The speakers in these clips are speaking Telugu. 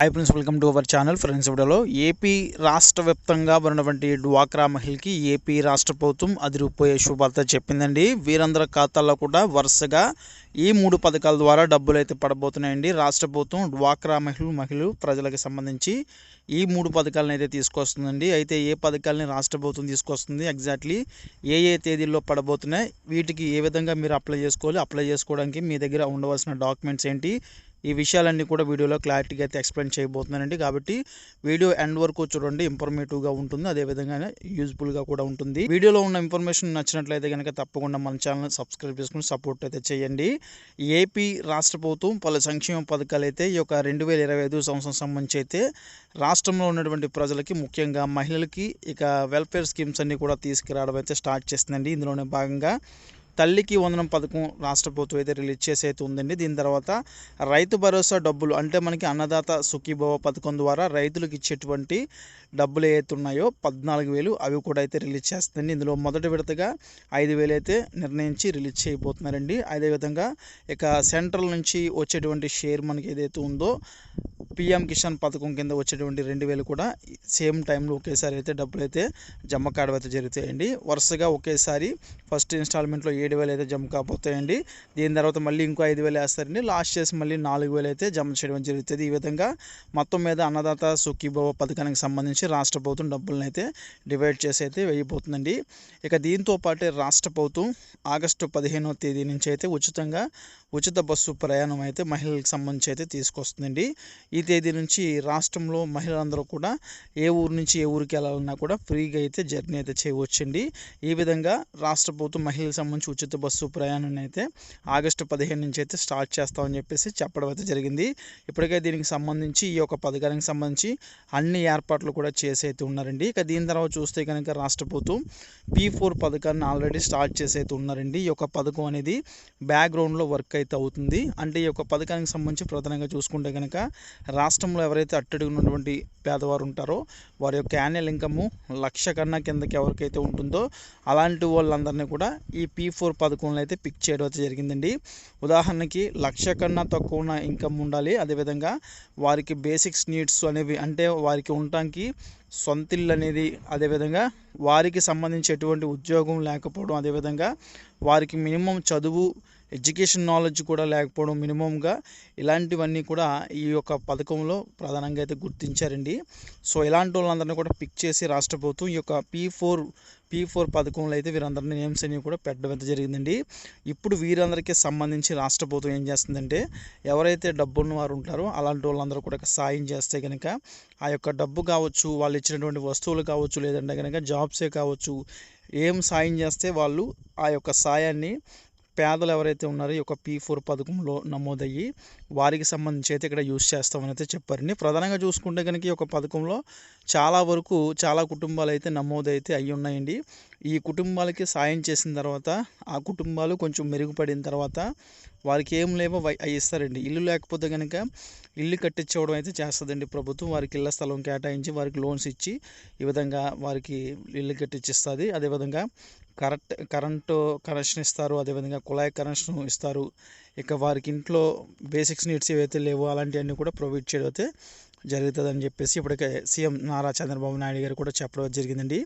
Hi friends welcome to our channel friends వీడియోలో ఏపీ రాష్ట్ర వ్యాప్తంగా ఉన్నటువంటి డ్వాక్రా మహిళకి ఏపీ రాష్ట్ర ప్రభుత్వం అదిరిపోయే శుభార్త చెప్పిందండి వీరందరి ఖాతాల్లో కూడా వరుసగా ఈ మూడు పథకాల ద్వారా డబ్బులు అయితే పడబోతున్నాయండి. రాష్ట్ర ప్రభుత్వం డ్వాక్రా మహిళలు మహిళలు ప్రజలకు సంబంధించి ఈ మూడు పథకాలను అయితే తీసుకొస్తుందండి. అయితే ఏ పథకాలని రాష్ట్ర ప్రభుత్వం తీసుకొస్తుంది? ఎగ్జాక్ట్లీ ఏ ఏ తేదీల్లో పడబోతున్నాయి? వీటికి ఏ విధంగా మీరు అప్లై చేసుకోవాలి? అప్లై చేసుకోవడానికి మీ దగ్గర ఉండవలసిన డాక్యుమెంట్స్ ఏంటి? ఈ విషయాలన్నీ కూడా వీడియోలో క్లారిటీగా అయితే ఎక్స్ప్లెయిన్ చేయబోతున్నానండి. కాబట్టి వీడియో ఎండ్ వరకు చూడండి. ఇన్ఫర్మేటివ్గా ఉంటుంది. అదేవిధంగా యూజ్ఫుల్గా కూడా ఉంటుంది. వీడియోలో ఉన్న ఇన్ఫర్మేషన్ నచ్చినట్లయితే కనుక తప్పకుండా మన ఛానల్ సబ్స్క్రైబ్ చేసుకుని సపోర్ట్ అయితే చేయండి. ఏపీ రాష్ట్ర ప్రభుత్వం పలు సంక్షేమ పథకాలు అయితే ఈ యొక్క రెండు వేల ఇరవై ఐదు సంవత్సరం సంబంధించి అయితే రాష్ట్రంలో ఉన్నటువంటి ప్రజలకి ముఖ్యంగా మహిళలకి ఇక వెల్ఫేర్ స్కీమ్స్ అన్నీ కూడా తీసుకురావడం అయితే స్టార్ట్ చేస్తుందండి. ఇందులోనే భాగంగా తల్లికి వందనం పథకం రాష్ట్ర ప్రభుత్వం అయితే రిలీజ్ చేసి అయితే ఉందండి. దీని తర్వాత రైతు భరోసా డబ్బులు అంటే మనకి అన్నదాత సుఖీభవ పథకం ద్వారా రైతులకు ఇచ్చేటువంటి డబ్బులు ఏవైతే ఉన్నాయో పద్నాలుగు వేలు అవి కూడా అయితే రిలీజ్ చేస్తుంది ఇందులో మొదటి విడతగా ఐదు వేలు అయితే నిర్ణయించి రిలీజ్ చేయబోతున్నారండి. అదేవిధంగా ఇక సెంట్రల్ నుంచి వచ్చేటువంటి షేర్ మనకి ఏదైతే ఉందో పిఎం కిసాన్ పథకం కింద వచ్చేటువంటి రెండు వేలు కూడా సేమ్ టైంలో ఒకేసారి అయితే డబ్బులు అయితే జమ కావడం అయితే జరుగుతాయండి. వరుసగా ఒకేసారి ఫస్ట్ ఇన్స్టాల్మెంట్లో ఏడు వేలు అయితే జమ కాబోతాయండి. దీని తర్వాత మళ్ళీ ఇంకో ఐదు వేలు వేస్తారండి. లాస్ట్ చేసి మళ్ళీ నాలుగు వేలు అయితే జమ చేయడం జరుగుతుంది. ఈ విధంగా మొత్తం మీద అన్నదాత సుఖీభవ పథకానికి సంబంధించి రాష్ట్ర ప్రభుత్వం డబ్బులను అయితే డివైడ్ చేసి అయితే వేయబోతుందండి. ఇక దీంతో పాటే రాష్ట్ర ప్రభుత్వం ఆగస్టు పదిహేనవ తేదీ నుంచి అయితే ఉచితంగా ఉచిత బస్సు ప్రయాణం అయితే మహిళలకు సంబంధించి అయితే తీసుకొస్తుందండి. ఈ తేదీ నుంచి రాష్ట్రంలో మహిళలందరూ కూడా ఏ ఊరు నుంచి ఏ ఊరికి వెళ్ళాలన్నా కూడా ఫ్రీగా అయితే జర్నీ అయితే చేయవచ్చండి. ఈ విధంగా రాష్ట్ర ప్రభుత్వం మహిళలకు సంబంధించి ఉచిత బస్సు ప్రయాణాన్ని అయితే ఆగస్టు పదిహేను నుంచి అయితే స్టార్ట్ చేస్తామని చెప్పేసి చెప్పడం అయితే జరిగింది. ఇప్పటికే దీనికి సంబంధించి ఈ యొక్క పథకానికి సంబంధించి అన్ని ఏర్పాట్లు కూడా చేసి అయితే ఉన్నారండి. ఇక దీని తర్వాత చూస్తే కనుక రాష్ట్ర ప్రభుత్వం పీ ఫోర్ పథకాన్ని ఆల్రెడీ స్టార్ట్ చేసి అయితే ఉన్నారండి. ఈ యొక్క పథకం అనేది బ్యాక్గ్రౌండ్లో వర్క్ అయితే అవుతుంది. అంటే ఈ యొక్క పథకానికి సంబంధించి ప్రధానంగా చూసుకుంటే కనుక రాష్ట్రంలో ఎవరైతే అట్టడుగున్నటువంటి పేదవారు ఉంటారో వారి యొక్క యాన్యువల్ ఇన్కమ్ లక్ష కన్నా కిందకి ఎవరికైతే ఉంటుందో అలాంటి వాళ్ళందరినీ కూడా ఈ పీ ఫోర్ పథకంలో అయితే పిక్ చేయడం అయితే జరిగిందండి. ఉదాహరణకి లక్ష కన్నా తక్కువ ఉన్న ఇన్కమ్ ఉండాలి. అదేవిధంగా వారికి బేసిక్స్ నీడ్స్ అనేవి అంటే వారికి ఉండటానికి సొంత ఇల్లు అనేది అదేవిధంగా వారికి సంబంధించి ఎటువంటి ఉద్యోగం లేకపోవడం అదేవిధంగా వారికి మినిమం చదువు ఎడ్యుకేషన్ నాలెడ్జ్ కూడా లేకపోవడం మినిమంగా ఇలాంటివన్నీ కూడా ఈ యొక్క పథకంలో ప్రధానంగా అయితే గుర్తించారండి. సో ఇలాంటి వాళ్ళందరినీ కూడా పిక్ చేసి రాష్ట్ర ప్రభుత్వం ఈ యొక్క పీ ఫోర్ పీ ఫోర్ పథకంలో అయితే వీరందరినీ నేమ్స్ అనేవి కూడా పెట్టడం అయితే జరిగిందండి. ఇప్పుడు వీరందరికీ సంబంధించి రాష్ట్ర ప్రభుత్వం ఏం చేస్తుందంటే ఎవరైతే డబ్బున్న వారు ఉంటారో అలాంటి వాళ్ళందరూ కూడా సాయం చేస్తే కనుక ఆ యొక్క డబ్బు కావచ్చు వాళ్ళు ఇచ్చినటువంటి వస్తువులు కావచ్చు లేదంటే కనుక జాబ్సే కావచ్చు ఏం సాయం చేస్తే వాళ్ళు ఆ యొక్క సాయాన్ని పేదలు ఎవరైతే ఉన్నారో ఈ యొక్క పీ ఫోర్ పథకంలో నమోదయ్యి వారికి సంబంధించి అయితే ఇక్కడ యూజ్ చేస్తామని అయితే చెప్పారండి. ప్రధానంగా చూసుకుంటే కనుక ఈ యొక్క పథకంలో చాలా వరకు చాలా కుటుంబాలు అయితే నమోదైతే అయి ఉన్నాయండి ఈ కుటుంబాలకి సాయం చేసిన తర్వాత ఆ కుటుంబాలు కొంచెం మెరుగుపడిన తర్వాత వారికి ఏం లేవో అవి ఇస్తారండి. ఇల్లు లేకపోతే కనుక ఇల్లు కట్టించుకోవడం అయితే చేస్తుందండి ప్రభుత్వం. వారికి ఇళ్ళ స్థలం కేటాయించి వారికి లోన్స్ ఇచ్చి ఈ విధంగా వారికి ఇల్లు కట్టించిస్తుంది అదేవిధంగా కరెక్ట్ కరెంటు కనెక్షన్ ఇస్తారు. అదేవిధంగా కుళాయి కనెక్షన్ ఇస్తారు. ఇక వారికి ఇంట్లో బేసిక్స్ నీడ్స్ ఏవైతే లేవో అలాంటివన్నీ కూడా ప్రొవైడ్ చేయడం అయితే జరుగుతుందని చెప్పేసి ఇప్పటికే సీఎం నారా చంద్రబాబు నాయుడు గారు కూడా చెప్పడం జరిగిందండి.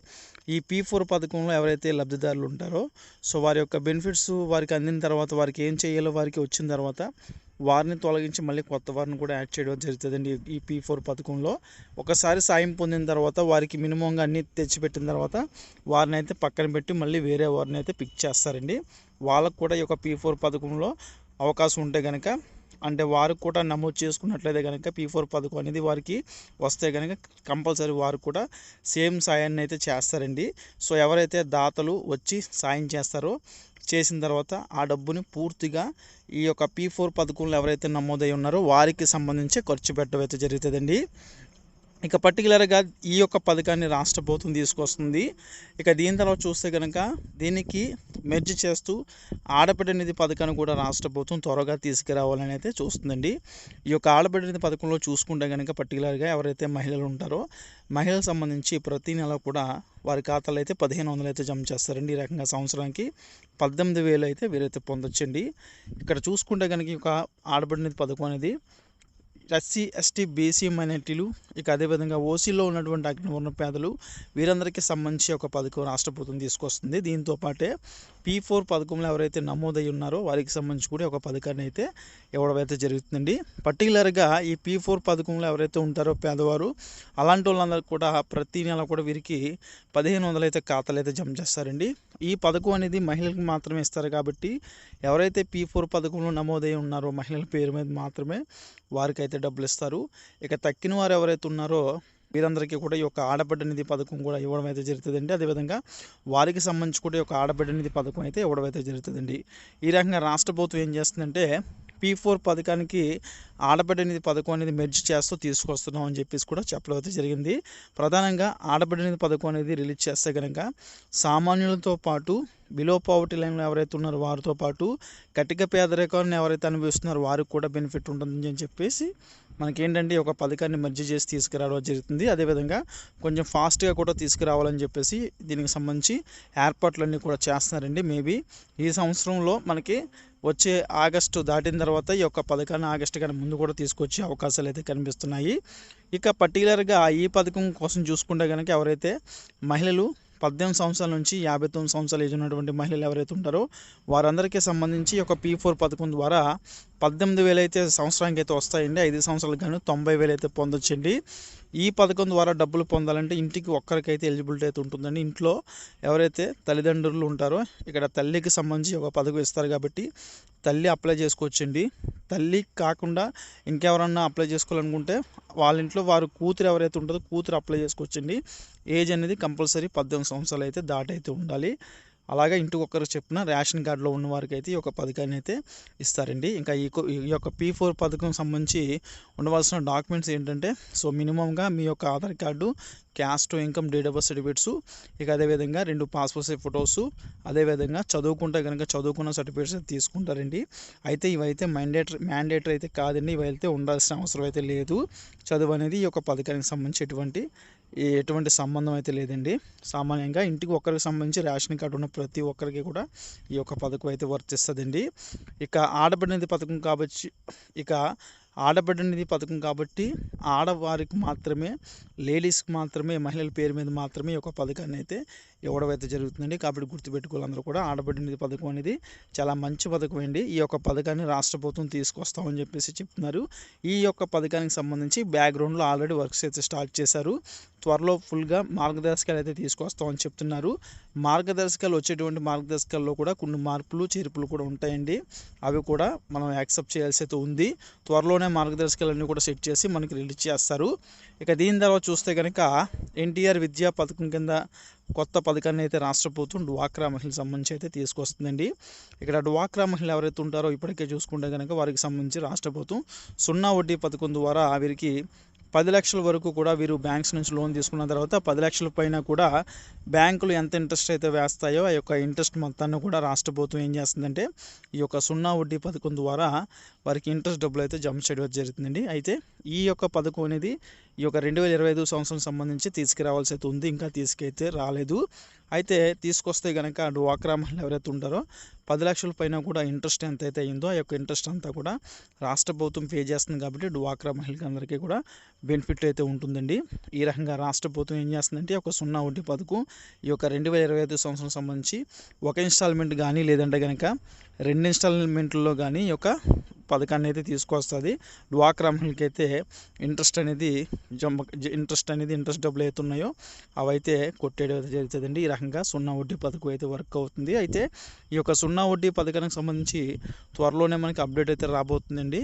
ఈ పీ ఫోర్ పథకంలో ఎవరైతే లబ్ధిదారులు ఉంటారో సో వారి యొక్క బెనిఫిట్స్ వారికి అందిన తర్వాత వారికి ఏం చేయాలో వారికి వచ్చిన తర్వాత వారిని తొలగించి మళ్ళీ కొత్త వారిని కూడా యాడ్ చేయడం జరుగుతుందండి ఈ పీ ఫోర్ పథకంలో. ఒకసారి సాయం పొందిన తర్వాత వారికి మినిమంగా అన్నీ తెచ్చిపెట్టిన తర్వాత వారిని అయితే పక్కన పెట్టి మళ్ళీ వేరే వారిని అయితే పిక్ చేస్తారండి. వాళ్ళకు కూడా ఈ యొక్క పీ ఫోర్ పథకంలో అవకాశం ఉంటే కనుక అంటే వారు కూడా నమోదు చేసుకున్నట్లయితే కనుక పీ ఫోర్ పథకం అనేది వారికి వస్తే కనుక కంపల్సరీ వారు కూడా సేమ్ సాయాన్ని అయితే చేస్తారండి. సో ఎవరైతే దాతలు వచ్చి సాయం చేస్తారో చేసిన తర్వాత ఆ డబ్బుని పూర్తిగా ఈ యొక్క పీ ఫోర్ పథకంలో ఎవరైతే నమోదై ఉన్నారో వారికి సంబంధించి ఖర్చు పెట్టడం అయితే జరుగుతుందండి. ఇక పర్టికులర్గా ఈ యొక్క పథకాన్ని రాష్ట్ర ప్రభుత్వం తీసుకొస్తుంది. ఇక దీని తర్వాత చూస్తే కనుక దీనికి మెర్జ్ చేస్తూ ఆడబిడ్డ నిధి పథకాన్ని కూడా రాష్ట్ర ప్రభుత్వం త్వరగా తీసుకురావాలని అయితే చూస్తుందండి. ఈ యొక్క ఆడబిడ్డ నిధి పథకంలో చూసుకుంటే కనుక పర్టికులర్గా ఎవరైతే మహిళలు ఉంటారో మహిళలకు సంబంధించి ప్రతి నెల కూడా వారి ఖాతాలో అయితే పదిహేను వందలు అయితే జమ చేస్తారండి. ఈ రకంగా సంవత్సరానికి పద్దెనిమిది వేలు అయితే వీరైతే పొందొచ్చండి. ఇక్కడ చూసుకుంటే కనుక ఈ యొక్క ఆడబిడ్డ నిధి పథకం అనేది ఎస్సీ ఎస్టీ బీసీ మైనార్టీలు ఇక అదేవిధంగా ఓసీలో ఉన్నటువంటి అగ్నివర్ణ పేదలు వీరందరికీ సంబంధించి ఒక పథకం రాష్ట్ర ప్రభుత్వం తీసుకొస్తుంది. దీంతో పాటే పీ ఫోర్ పథకంలో ఎవరైతే నమోదై ఉన్నారో వారికి సంబంధించి కూడా ఒక పథకాన్ని అయితే ఇవ్వడం అయితే జరుగుతుందండి. పర్టికులర్గా ఈ పీ ఫోర్ పథకంలో ఎవరైతే ఉంటారో పేదవారు అలాంటి వాళ్ళందరూ కూడా ప్రతి నెల కూడా వీరికి పదిహేను వందలు అయితే ఖాతాలు అయితే జమ చేస్తారండి. ఈ పథకం అనేది మహిళలకు మాత్రమే ఇస్తారు కాబట్టి ఎవరైతే పీ ఫోర్ పథకంలో నమోదై ఉన్నారో మహిళల పేరు మీద మాత్రమే వారికైతే డబ్బులు ఇస్తారు. ఇక తక్కిన వారు ఎవరైతే ఉన్నారో వీరందరికీ కూడా ఈ యొక్క ఆడబిడ్డ నిధి పథకం కూడా ఇవ్వడం అయితే జరుగుతుందండి. అదేవిధంగా వారికి సంబంధించి కూడా ఈ యొక్క ఆడబిడ్డ నిధి పథకం అయితే ఇవ్వడం అయితే జరుగుతుందండి. ఈ రకంగా రాష్ట్ర ప్రభుత్వం ఏం చేస్తుందంటే పీ ఫోర్ పథకానికి ఆడబిడ్డ నిధి పథకం అనేది మెర్జ్ చేస్తూ తీసుకొస్తున్నాం అని చెప్పేసి కూడా చెప్పడం అయితే జరిగింది. ప్రధానంగా ఆడబిడ్డ నిధి పథకం అనేది రిలీజ్ చేస్తే కనుక సామాన్యులతో పాటు బిలో పావర్టీ లైన్లో ఎవరైతే ఉన్నారో వారితో పాటు కటిక పేదరికాన్ని ఎవరైతే అనుభవిస్తున్నారో వారికి కూడా బెనిఫిట్ ఉంటుంది అని చెప్పేసి మనకేంటంటే ఒక పథకాన్ని మర్జీ చేసి తీసుకురావడం జరుగుతుంది. అదేవిధంగా కొంచెం ఫాస్ట్గా కూడా తీసుకురావాలని చెప్పేసి దీనికి సంబంధించి ఏర్పాట్లన్నీ కూడా చేస్తున్నారండి. మేబీ ఈ సంవత్సరంలో మనకి వచ్చే ఆగస్టు దాటిన తర్వాత ఈ యొక్క పథకాన్ని ఆగస్టు కన్నా ముందు కూడా తీసుకొచ్చే అవకాశాలు అయితే కనిపిస్తున్నాయి. ఇక పర్టికులర్గా ఈ పథకం కోసం చూసుకుంటే కనుక ఎవరైతే మహిళలు పద్దెనిమిది సంవత్సరాల నుంచి యాభై తొమ్మిది సంవత్సరాలు ఏజ్ ఉన్నటువంటి మహిళలు ఎవరైతే ఉంటారో వారందరికీ సంబంధించి ఒక పీ ఫోర్ పథకం ద్వారా పద్దెనిమిది వేలు అయితే సంవత్సరానికి అయితే వస్తాయండి. ఐదు సంవత్సరాలకు కానీ తొంభై వేలు అయితే పొందొచ్చండి. ఈ పథకం ద్వారా డబ్బులు పొందాలంటే ఇంటికి ఒక్కరికైతే ఎలిజిబిలిటీ అయితే ఉంటుందండి. ఇంట్లో ఎవరైతే తల్లిదండ్రులు ఉంటారో ఇక్కడ తల్లికి సంబంధించి ఒక పథకం ఇస్తారు కాబట్టి తల్లి అప్లై చేసుకోవచ్చండి. తల్లి కాకుండా ఇంకెవరన్నా అప్లై చేసుకోవాలనుకుంటే వాళ్ళ ఇంట్లో వారు కూతురు ఎవరైతే ఉంటుందో కూతురు అప్లై చేసుకోవచ్చండి ఏజ్ అనేది కంపల్సరీ పద్దెనిమిది సంవత్సరాలు అయితే దాటైతే ఉండాలి. అలాగే ఇంటికి ఒక్కరు చెప్పిన రేషన్ కార్డులో ఉన్న వారికి అయితే ఈ యొక్క పథకాన్ని అయితే ఇస్తారండి. ఇంకా ఈ ఈ యొక్క పీ ఫోర్ పథకం సంబంధించి ఉండవలసిన డాక్యుమెంట్స్ ఏంటంటే సో మినిమంగా మీ యొక్క Aadhaar card caste income date of birth certificates ఇక అదేవిధంగా రెండు పాస్పోర్ట్ సైజ్ ఫొటోస్ అదేవిధంగా చదువుకుంటే కనుక చదువుకున్న సర్టిఫికేట్స్ అయితే తీసుకుంటారండి. అయితే ఇవైతే మ్యాండేటరీ మ్యాండేటరీ అయితే కాదండి ఇవైతే ఉండాల్సిన అవసరం అయితే లేదు. చదువు అనేది ఈ యొక్క పథకానికి సంబంధించి ఎటువంటి ఎటువంటి సంబంధం అయితే లేదండి. సామాన్యంగా ఇంటికి ఒక్కరికి సంబంధించి రేషన్ కార్డు ఉన్న ప్రతి ఒక్కరికి కూడా ఈ యొక్క పథకం అయితే వర్తిస్తుందండి ఇక ఆడబిడ్డ పథకం కాబట్టి ఇక ఆడబిడ్డనిధి పథకం కాబట్టి ఆడవారికి మాత్రమే లేడీస్కి మాత్రమే మహిళల పేరు మీద మాత్రమే ఈ యొక్క పథకాన్ని అయితే ఇవ్వడం అయితే జరుగుతుందండి. కాబట్టి గుర్తుపెట్టుకోవాలి అందరూ కూడా. ఆడబిడ్డ నిధి పథకం అనేది చాలా మంచి పథకం అండి. ఈ యొక్క పథకాన్ని రాష్ట్ర ప్రభుత్వం తీసుకొస్తామని చెప్పేసి చెప్తున్నారు. ఈ యొక్క పథకానికి సంబంధించి బ్యాక్గ్రౌండ్లో ఆల్రెడీ వర్క్స్ అయితే స్టార్ట్ చేశారు. త్వరలో ఫుల్గా మార్గదర్శకాలు అయితే తీసుకొస్తామని చెప్తున్నారు. మార్గదర్శకాలు వచ్చేటువంటి మార్గదర్శకాల్లో కూడా కొన్ని మార్పులు చేర్పులు కూడా ఉంటాయండి. అవి కూడా మనం యాక్సెప్ట్ చేయాల్సి అయితే ఉంది. త్వరలోనే మార్గదర్శకాలన్నీ కూడా సెట్ చేసి మనకి రిలీజ్ చేస్తారు. ఇక దీని తర్వాత చూస్తే కనుక ఎన్టీఆర్ విద్యా పథకం కింద కొత్త పథకాన్ని అయితే రాష్ట్ర ప్రభుత్వం డ్వాక్రా మహిళలకు సంబంధించి అయితే తీసుకొస్తుందండి. ఇక్కడ డ్వాక్రా మహిళలు ఎవరైతే ఉంటారో ఇప్పటికే చూసుకుంటే కనుక వారికి సంబంధించి రాష్ట్ర ప్రభుత్వం సున్నా వడ్డీ పథకం ద్వారా వీరికి పది లక్షల వరకు కూడా వీరు బ్యాంక్స్ నుంచి లోన్ తీసుకున్న తర్వాత పది లక్షల పైన కూడా బ్యాంకులు ఎంత ఇంట్రెస్ట్ అయితే వేస్తాయో ఆ యొక్క ఇంట్రెస్ట్ మొత్తాన్ని కూడా రాష్ట్ర ప్రభుత్వం ఏం చేస్తుందంటే ఈ యొక్క సున్నా వడ్డీ పథకం ద్వారా వారికి ఇంట్రెస్ట్ డబ్బులు అయితే జమ చేయడం జరుగుతుందండి. అయితే ఈ యొక్క పథకం అనేది ఈ యొక్క రెండు వేల ఇరవై ఐదు సంవత్సరం సంబంధించి తీసుకురావాల్సి అయితే ఉంది. ఇంకా తీసుకైతే రాలేదు. అయితే తీసుకొస్తే కనుక డ్వాక్రా మహిళలు ఎవరైతే ఉంటారో పది లక్షల పైన కూడా ఇంట్రెస్ట్ ఎంత అయితే అయిందో ఆ యొక్క ఇంట్రెస్ట్ అంతా కూడా రాష్ట్ర ప్రభుత్వం పే చేస్తుంది కాబట్టి డ్వాక్రా మహిళకి అందరికీ కూడా బెనిఫిట్ అయితే ఉంటుందండి. ఈ రకంగా రాష్ట్ర ప్రభుత్వం ఏం చేస్తుందంటే ఒక సున్నా వడ్డీ పథకం ఈ యొక్క రెండు వేల ఇరవై ఐదు సంవత్సరం సంబంధించి ఒక ఇన్స్టాల్మెంట్ కానీ లేదంటే కనుక రెండు ఇన్స్టాల్మెంట్లో కానీ ఈ యొక్క పథకాన్ని అయితే తీసుకొస్తుంది. డ్వాక్రా మహిళకి అయితే ఇంట్రెస్ట్ అనేది జమ ఇంట్రెస్ట్ అనేది ఇంట్రెస్ట్ డబ్బులు అయితే ఉన్నాయో అవైతే కొట్టేయడం అయితే జరుగుతుందండి. ఈ రకంగా సున్నా వడ్డీ పథకం అయితే వర్క్ అవుతుంది. అయితే ఈ యొక్క సున్నా వడ్డీ పథకానికి సంబంధించి త్వరలోనే మనకి అప్డేట్ అయితే రాబోతుందండి.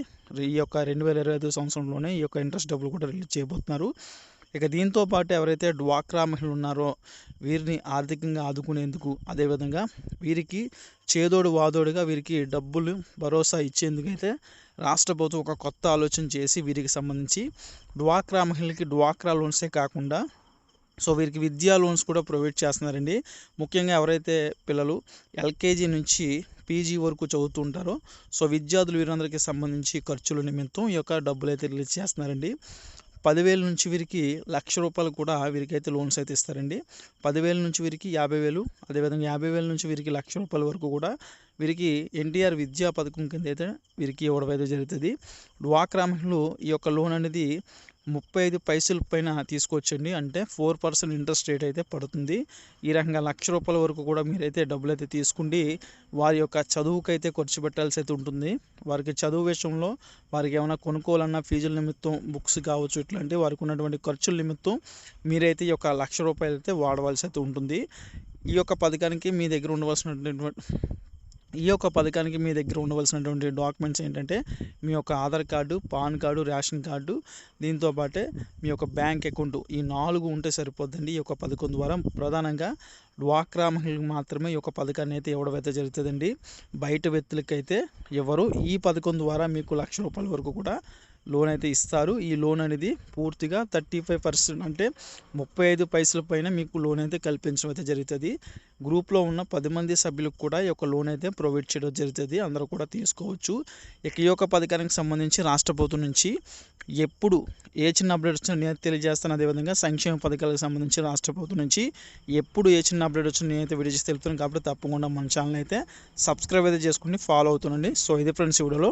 ఈ యొక్క రెండు వేల ఇరవై ఐదు సంవత్సరంలోనే ఈ యొక్క ఇంట్రెస్ట్ డబ్బులు కూడా రిలీజ్ చేయబోతున్నారు. ఇక దీంతో పాటు ఎవరైతే డ్వాక్రా మహిళలు ఉన్నారో వీరిని ఆర్థికంగా ఆదుకునేందుకు అదేవిధంగా వీరికి చేదోడు వాదోడుగా వీరికి డబ్బులు భరోసా ఇచ్చేందుకైతే రాష్ట్ర ప్రభుత్వం ఒక కొత్త ఆలోచన చేసి వీరికి సంబంధించి డ్వాక్రా మహిళలకి డ్వాక్రా లోన్సే కాకుండా సో వీరికి విద్యా లోన్స్ కూడా ప్రొవైడ్ చేస్తున్నారండి. ముఖ్యంగా ఎవరైతే పిల్లలు ఎల్కేజీ నుంచి పీజీ వరకు చదువుతూ ఉంటారో సో విద్యార్థులు వీరందరికీ సంబంధించి ఖర్చుల నిమిత్తం ఈ యొక్క డబ్బులు అయితే రిలీజ్ చేస్తున్నారండి. పదివేల నుంచి వీరికి లక్ష రూపాయలు కూడా వీరికైతే లోన్స్ అయితే ఇస్తారండి. పదివేల నుంచి వీరికి యాభై వేలు అదేవిధంగా యాభై వేల నుంచి వీరికి లక్ష రూపాయల వరకు కూడా వీరికి ఎన్టీఆర్ విద్యా పథకం కింద అయితే వీరికి ఇవ్వడం అయితే జరుగుతుంది. డ్వాక్రా మహిళలు ఈ యొక్క లోన్ అనేది ముప్పై ఐదు పైసల పైన తీసుకోవచ్చండి అంటే ఫోర్ పర్సెంట్ ఇంట్రెస్ట్ రేట్ అయితే పడుతుంది. ఈ రకంగా లక్ష రూపాయల వరకు కూడా మీరైతే డబ్బులు అయితే తీసుకుండి వారి యొక్క చదువుకైతే ఖర్చు పెట్టాల్సి అయితే ఉంటుంది. వారికి చదువు విషయంలో వారికి ఏమైనా కొనుక్కోవాలన్నా ఫీజుల నిమిత్తం బుక్స్ కావచ్చు ఇట్లాంటి వారికి ఉన్నటువంటి ఖర్చుల నిమిత్తం మీరైతే ఈ యొక్క లక్ష రూపాయలు అయితే వాడవలసి అయితే ఉంటుంది. ఈ యొక్క పథకానికి మీ దగ్గర ఉండవలసినటువంటి ఈ యొక్క పథకానికి మీ దగ్గర ఉండవలసినటువంటి డాక్యుమెంట్స్ ఏంటంటే మీ యొక్క Aadhaar card PAN card ration card దీంతో పాటే మీ యొక్క బ్యాంక్ అకౌంట్. ఈ నాలుగు ఉంటే సరిపోద్దండి. ఈ యొక్క పథకం ద్వారా ప్రధానంగా డ్వాక్రా మహిళలకు మాత్రమే ఈ యొక్క పథకాన్ని అయితే ఇవ్వడం అయితే జరుగుతుందండి. బయట వ్యక్తులకైతే ఎవరు ఈ పథకం ద్వారా మీకు లక్ష రూపాయల వరకు కూడా లోన్ అయితే ఇస్తారు. ఈ లోన్ అనేది పూర్తిగా థర్టీ ఫైవ్ పర్సెంట్ అంటే ముప్పై ఐదు పైసల పైన మీకు లోన్ అయితే కల్పించడం అయితే జరుగుతుంది. గ్రూప్లో ఉన్న పది మంది సభ్యులకు కూడా ఈ యొక్క లోన్ అయితే ప్రొవైడ్ చేయడం జరుగుతుంది. అందరూ కూడా తీసుకోవచ్చు. ఇక ఈ యొక్క పథకానికి సంబంధించి రాష్ట్ర ప్రభుత్వం నుంచి ఎప్పుడు ఏ చిన్న అప్డేట్ వచ్చినా నేను తెలియజేస్తాను. అదేవిధంగా సంక్షేమ పథకాలకు సంబంధించి రాష్ట్ర ప్రభుత్వం నుంచి ఎప్పుడు ఏ చిన్న అప్డేట్ వచ్చినా నేనైతే వీడియో చేసి తెలుపుతున్నాను. కాబట్టి తప్పకుండా మన ఛానల్ అయితే సబ్స్క్రైబ్ అయితే చేసుకుని ఫాలో అవుతుండండి. సో ఇది ఫ్రెండ్స్ వీడియోలో.